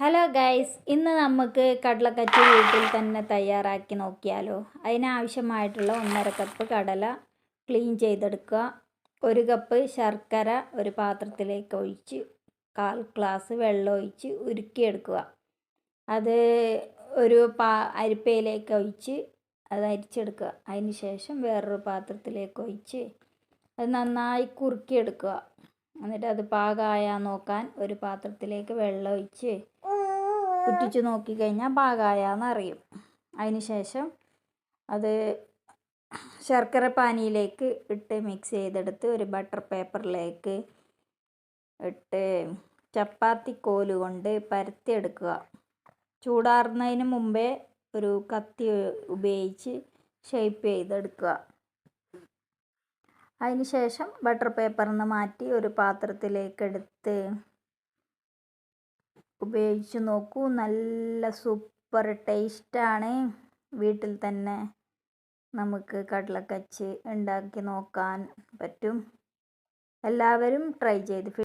Hello guys ഇന്ന് നമുക്ക് കടലക്കറ്റ് വീട്ടിൽ തന്നെ തയ്യാറാക്കി നോക്കിയാലോ. അതിനാവശ്യമായിട്ടുള്ള ഒന്നര കപ്പ് കടല ക്ലീൻ ചെയ്തെടുക്കുക. ഒരു കപ്പ് ശർക്കര ഒരു പാത്രത്തിലേക്ക് ഒഴിച്ച് കാൽ ഗ്ലാസ് വെള്ളം ഒഴിച്ച് ഉരുക്കിയെടുക്കുക. അത് ഒരു പാ അരിപ്പയിലേക്ക് ഒഴിച്ച് അത് അരിച്ചെടുക്കുക. അതിന് ശേഷം വേറൊരു പാത്രത്തിലേക്ക് ഒഴിച്ച് അത് നന്നായി കുറുക്കിയെടുക്കുക. എന്നിട്ട് അത് പാകമായ നോക്കാൻ ഒരു പാത്രത്തിലേക്ക് വെള്ളം ഒഴിച്ച് ഉറ്റിച്ച് നോക്കിക്കഴിഞ്ഞാൽ പാകമായെന്ന് അറിയും അതിന് ശേഷം അത് ശർക്കര പാനിയിലേക്ക് ഇട്ട് മിക്സ് ചെയ്തെടുത്ത് ഒരു ബട്ടർ പേപ്പറിലേക്ക് ഇട്ട് ചപ്പാത്തി കോൽ കൊണ്ട് പരത്തിയെടുക്കുക. ചൂടാറുന്നതിന് മുമ്പേ ഒരു കത്തി ഉപയോഗിച്ച് ഷേപ്പ് ചെയ്തെടുക്കുക. അതിന് ശേഷം ബട്ടർ പേപ്പറിൽ നിന്ന് മാറ്റി ഒരു പാത്രത്തിലേക്ക് എടുത്ത് ഉപയോഗിച്ച് നോക്കൂ. നല്ല സൂപ്പർ ടേസ്റ്റാണ് വീട്ടിൽ തന്നെ നമുക്ക് കടലക്കച്ച് ഉണ്ടാക്കി നോക്കാൻ പറ്റും. എല്ലാവരും ട്രൈ ചെയ്ത്